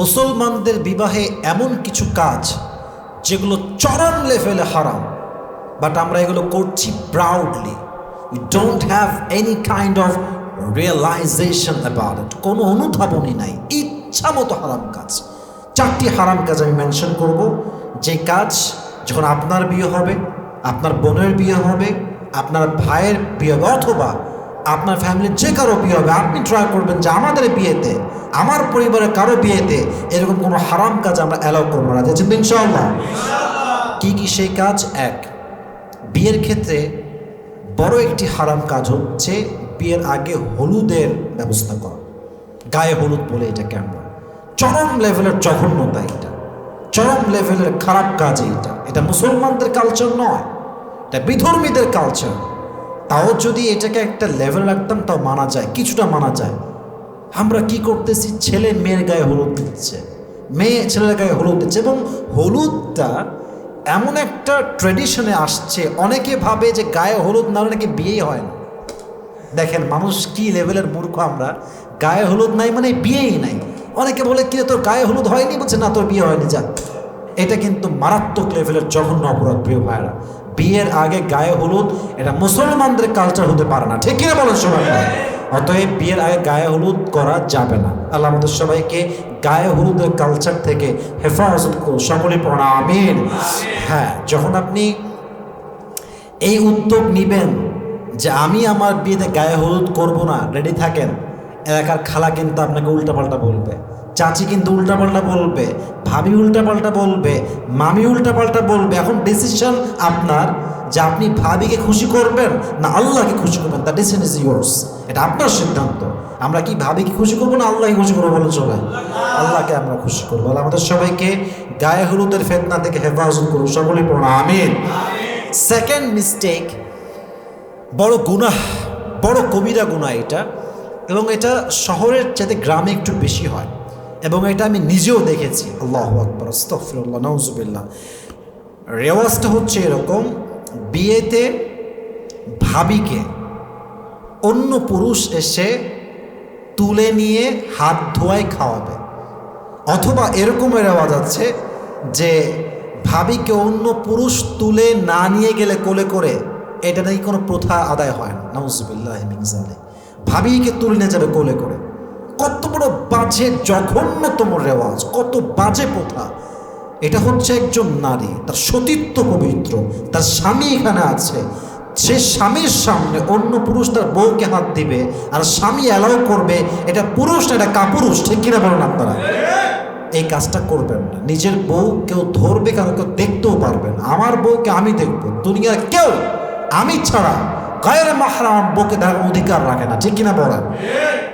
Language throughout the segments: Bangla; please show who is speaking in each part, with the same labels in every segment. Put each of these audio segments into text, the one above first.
Speaker 1: মুসলমানদের বিবাহে এমন কিছু কাজ যেগুলো চরম লেভেলে হারাম। বাট আমরা এগুলো করছি proudly we don't have any kind of realization about it কোনো অনুধাবনই নাই। ইচ্ছা মতো হারাম কাজ। চারটি হারাম কাজ আমি মেনশন করব। যে কাজ যখন আপনার বিয়ে হবে, আপনার বোনের বিয়ে হবে, আপনার ভাইয়ের বিয়ে অথবা আপনার ফ্যামিলির যে কারও বিয়ে হবে, আপনি ট্রাই করবেন যে আমাদের বিয়েতে, আমার পরিবারের কারও বিয়েতে এরকম কোনো হারাম কাজ আমরা অ্যালাউ করব না। যাচ্ছেন ইনশাআল্লাহ? কি কি সেই কাজ? এক, বিয়ের ক্ষেত্রে বড় একটি হারাম কাজ হচ্ছে বিয়ের আগে হলুদের ব্যবস্থা করা। গায়ে হলুদ বলে এটাকে আমরা। চরম লেভেলের জঘন্যতা এটা। চরম লেভেলের খারাপ কাজ এটা এটা মুসলমানদের কালচার নয়, এটা বিধর্মীদের কালচার তাও যদি এটাকে একটা লেভেল রাখতাম, তাও মানা যায়, কিছুটা মানা যায়। আমরা কি করতেছি? ছেলে মেয়ের গায়ে হলুদ দিচ্ছে। মেয়ে, ছেলের গায়ে হলুদ দিচ্ছে এবং হলুদটা এমন একটা ট্রেডিশনে আসছে। অনেকে ভাবে যে গায়ে হলুদ না নাকি বিয়েই হয় না। দেখেন, মানুষ কি লেভেলের মূর্খ আমরা? গায়ে হলুদ নাই মানে বিয়েই নাই। অনেকে বলে কি তোর গায়ে হলুদ হয়নি? বলছে, না, তোর বিয়ে হয়নি, যা। এটা কিন্তু মারাত্মক লেভেলের জঘন্য অপরাধ, প্রিয় ভাইরা বিয়ের আগে গায়ে হলুদ, এটা মুসলমানদের কালচার হতে পারে না। ঠিক কিনা বলেন সবাই? অতএব বিয়ের আগে গায়ে হলুদ করা যাবে না। আল্লাহ আমাদের সবাইকে গায়ে হলুদের কালচার থেকে হেফাজত করুন। সকলে পড়া হ্যাঁ যখন আপনি এই উদ্যোগ নিবেন যে আমি আমার বিয়েতে গায়ে হলুদ করব না রেডি থাকেন, এলাকার খালা কিন্তু আপনাকে উল্টাপাল্টা বলবে। চাচি কিন্তু উল্টাপাল্টা বলবে, ভাবি উল্টাপাল্টা বলবে, মামি উল্টাপাল্টা বলবে। এখন ডিসিশন আপনার যে আপনি ভাবিকে খুশি করবেন না আল্লাহকে খুশি করবেন। দ্য ডিসিশন ইজ ইয়োর্স এটা আপনার সিদ্ধান্ত। আমরা কি ভাবিকে খুশি করব না আল্লাহকে খুশি করব বলেন সবাই? আল্লাহকে আমরা খুশি করব। আমাদের সবাইকে গায়ে হলুদের ফেতনা থেকে হেফাজত করুন। সকলেই পড়া আমিন। সেকেন্ড মিস্টেক বড় গুনাহ, বড় কবিরা গুনাহ এটা। এবং এটা শহরের চাইতে গ্রামে একটু বেশি হয়। এবং এটা আমি নিজেও দেখেছি। আল্লাহ আকবর আস্তফিরুল্লাহ নজুবিল্লাহ রেওয়াজটা হচ্ছে এরকম, বিয়েতে ভাবিকে অন্য পুরুষ এসে তুলে নিয়ে হাত ধোয়ায় খাওয়াবে। অথবা এরকমের রেওয়াজ আছে যে ভাবিকে অন্য পুরুষ তুলে না নিয়ে গেলে কোলে করে, এটা নাকি কোনো প্রথা আদায় হয় না। নাউজুবিল্লাহ মিনজালে ভাবিকে তুলে নিয়ে যাবে কোলে করে। কত বড় বাজে, জঘন্যতম রেওয়াজ, কত বাজে প্রথা। এটা হচ্ছে একজন নারী, তার সতীত্ব পবিত্র, তার স্বামী এখানে আছে। সে স্বামীর সামনে অন্য পুরুষ তার বউকে হাত দিবে, আর স্বামী অ্যালাউ করবে, এটা পুরুষ এটা কাপুরুষ, ঠিক কিনা বলেন আপনারা? এই কাজটা করবেন না। নিজের বউ কেউ ধরবে, কারও কেউ দেখতেও পারবেন আমার বউকে আমি দেখব, দুনিয়ার কেউ, আমি ছাড়া গায়ের মাহরা আমার বউকে দেখার অধিকার রাখে না। ঠিক কিনা বলেন?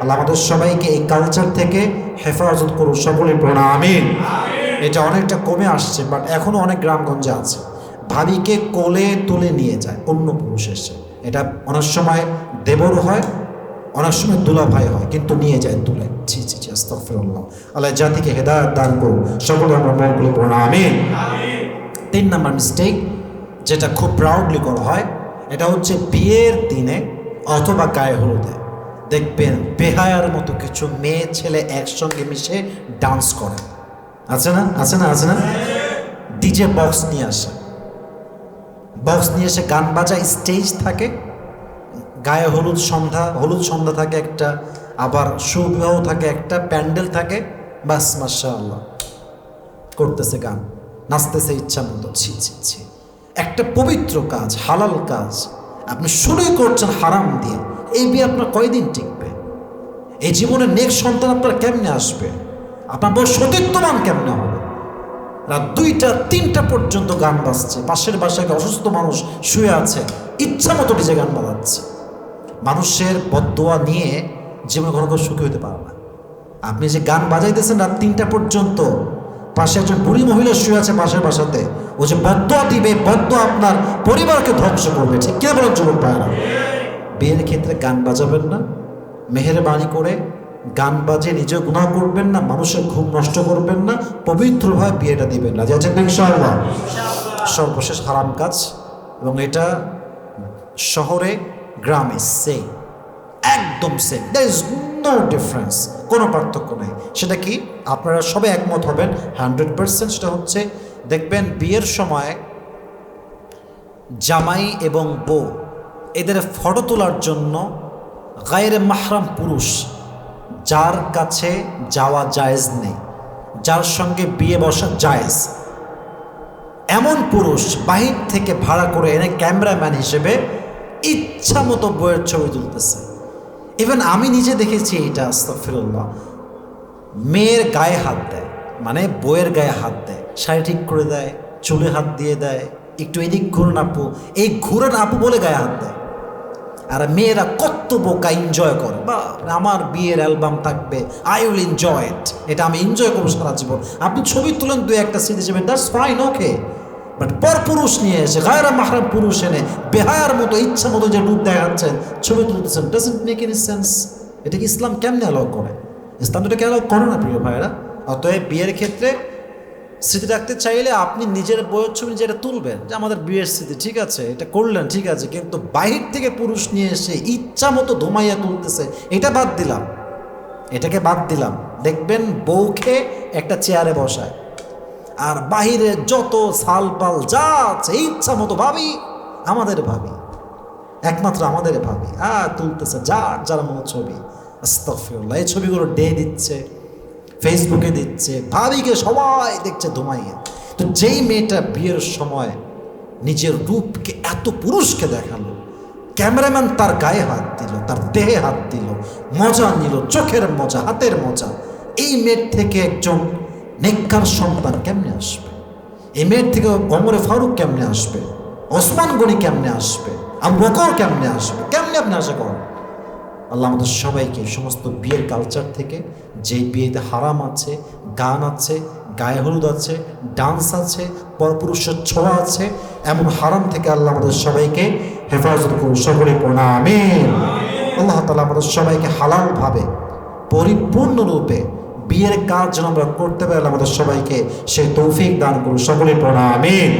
Speaker 1: আল্লাহ আমাদের সবাইকে এই কালচার থেকে হেফাজত করুন। সকলে প্রণাম আমিন। এটা অনেকটা কমে আসছে বাট এখনও অনেক গ্রামগঞ্জে আছে। ভাবিকে কোলে তুলে নিয়ে যায় অন্য পুরুষ এসে। এটা অনেক সময় দেবর হয় অনেক সময় দুলা ভাই হয় কিন্তু নিয়ে যায় তুলে ছি ছি ছি আস্তাগফিরুল্লাহ। আল্লাহ জাতিকে হেদায়ত দান করুন। সকলে আমরা মনগুলো পড়া আমিন। তিন নাম্বার মিস্টেক যেটা খুব প্রাউডলি করা হয় এটা হচ্ছে বিয়ের দিনে অথবা গায়ে হলুদে। দেখবেন বেহায়ার মতো কিছু মেয়ে ছেলে একসঙ্গে মিশে ডান্স করে। আছে না? আছে না? আছে না? ডিজে বক্স নিয়ে আসে। বক্স নিয়ে এসে গান বাজায় স্টেজ থাকে। গায়ে হলুদ সন্ধ্যা হলুদ সন্ধ্যা থাকে একটা, আবার সুবিবাহ থাকে একটা, প্যান্ডেল থাকে। বাস মাসা আল্লাহ করতেছে গান। নাচতেছে ইচ্ছা মতো। ছি ছি ছি। একটা পবিত্র কাজ, হালাল কাজ। আপনি শুরুই করছেন হারাম দিয়ে। এই বিয়ে আপনার কয়দিন টিকবে? এই জীবনে নেক্সট সন্তান আপনার কেমনে আসবে? আপনার বড় সতীত্ববান কেমনে হবে? রাত দুইটা, তিনটা পর্যন্ত গান বাজছে। পাশের বাসায় অসুস্থ মানুষ শুয়ে আছে, ইচ্ছা মতো ডিজে গান বাজাচ্ছে। মানুষের বদোয়া নিয়ে জীবনে কোনো ঘর সুখী হতে পারে না। আপনি যে গান বাজাইতেছেন রাত তিনটা পর্যন্ত পাশে একজন বুড়ি মহিলা শুয়ে আছে পাশের বাসাতে। ও যে বদোয়া দিবে বদোয়া আপনার পরিবারকে ধ্বংস করবে। ঠিক কে বলেন যুবক ভাইরা বিয়ের ক্ষেত্রে গান বাজাবেন না, মেহেরবানি করে গান বাজে নিজে গুণা করবেন না, মানুষের ঘুম নষ্ট করবেন না, পবিত্রভাবে বিয়েটা দিবেন না। যাচ্ছেন ইনশাআল্লাহ? সর্বশেষ হারাম কাজ, এবং এটা শহরে, গ্রামে সেম একদম same there is no difference কোনো পার্থক্য নেই। সেটা কি? আপনারা সবাই একমত হবেন হান্ড্রেড পার্সেন্ট সেটা হচ্ছে, দেখবেন বিয়ের সময় জামাই এবং বউ, এদের ফটো তোলার জন্য গায়ের মাহরাম পুরুষ, যার কাছে যাওয়া জায়েজ নেই, যার সঙ্গে বিয়ে বসা জায়েজ। এমন পুরুষ বাহির থেকে ভাড়া করে এনে ক্যামেরাম্যান হিসেবে ইচ্ছা মতো বইয়ের ছবি তুলতেছে। ইভেন আমি নিজে দেখেছি এটা আস্তফিরুল্লাহ মেয়ের গায়ে হাত দেয় মানে বইয়ের গায়ে হাত দেয়, শাড়ি ঠিক করে দেয়, চুলে হাত দিয়ে দেয়, একটু এদিক ঘুরন আপু, এই ঘুরন আপু বলে গায়ে হাত দেয়। আর মেয়েরা কত বোকা এনজয় করে, বা আমার বিয়ের অ্যালবাম থাকবে আই উইল এনজয় ইট এটা আমি এনজয় করব সারা জীবন। আপনি ছবি তুলেন দু একটা স্মৃতি হিসেবে দ্যাটস ফাইন ওকে বাট পর পুরুষ নিয়ে এসে, গায়রা মাহরাম পুরুষ এনে, বেহায়ার মতো, ইচ্ছা মতো যে রূপ দেখাচ্ছেন, ছবি তুলতেছেন ডাজেন্ট মেক এনি সেন্স এটা কি ইসলাম কেমনে অ্যালাউ করে? ইসলাম এটাকে অ্যালাউ করে না, প্রিয় ভাইরা অতএব বিয়ের ক্ষেত্রে স্মৃতি রাখতে চাইলে আপনি নিজের বইয়ের ছবি যেটা তুলবেন, যে আমাদের বিয়ের স্মৃতি, ঠিক আছে, এটা করলেন, ঠিক আছে, কিন্তু বাহির থেকে পুরুষ নিয়ে এসে ইচ্ছা মতো ধুমাইয়া তুলতেছে, এটা বাদ দিলাম। এটাকে বাদ দিলাম। দেখবেন বউকে একটা চেয়ারে বসায়। আর বাহিরে যত সালপাল যা আছে, ইচ্ছা মতো ভাবি, আমাদের ভাবি। একমাত্র আমাদের ভাবি। আ, তুলতেছে যার যার মতো ছবি। এই ছবিগুলো ডে দিচ্ছে ফেসবুকে দিচ্ছে, ভাবিকে সবাই দেখছে ধুমাইয়ে। তো যেই মেয়েটা বিয়ের সময় নিজের রূপকে এত পুরুষকে দেখাল, ক্যামেরাম্যান তার গায়ে হাত দিল, তার দেহে হাত দিল, মজা নিল, চোখের মজা, হাতের মজা। এই মেয়ের থেকে একজন নেককার সন্তান কেমনে আসবে? এই মেয়ের থেকে অমরে ফারুক কেমনে আসবে? ওসমান গনি কেমনে আসবে? আবু বকর কেমনে আসবে? কেমনে আপনি আশা করেন? আল্লাহ আমাদের সবাইকে সমস্ত বিয়ের কালচার থেকে যেই বিয়েতে হারাম আছে, গান আছে, গায়ে হলুদ আছে ডান্স আছে, পরপুরুষের ছোঁয়া আছে, এমন হারাম থেকে আল্লাহ আমাদের সবাইকে হেফাজত করুন সকলে প্রণামিন আল্লাহ তালা আমাদের সবাইকে হালালভাবে পরিপূর্ণরূপে বিয়ের কাজ যেন আমরা করতে পারি আমাদের সবাইকে সেই তৌফিক দান করুন। সকলে প্রণামিন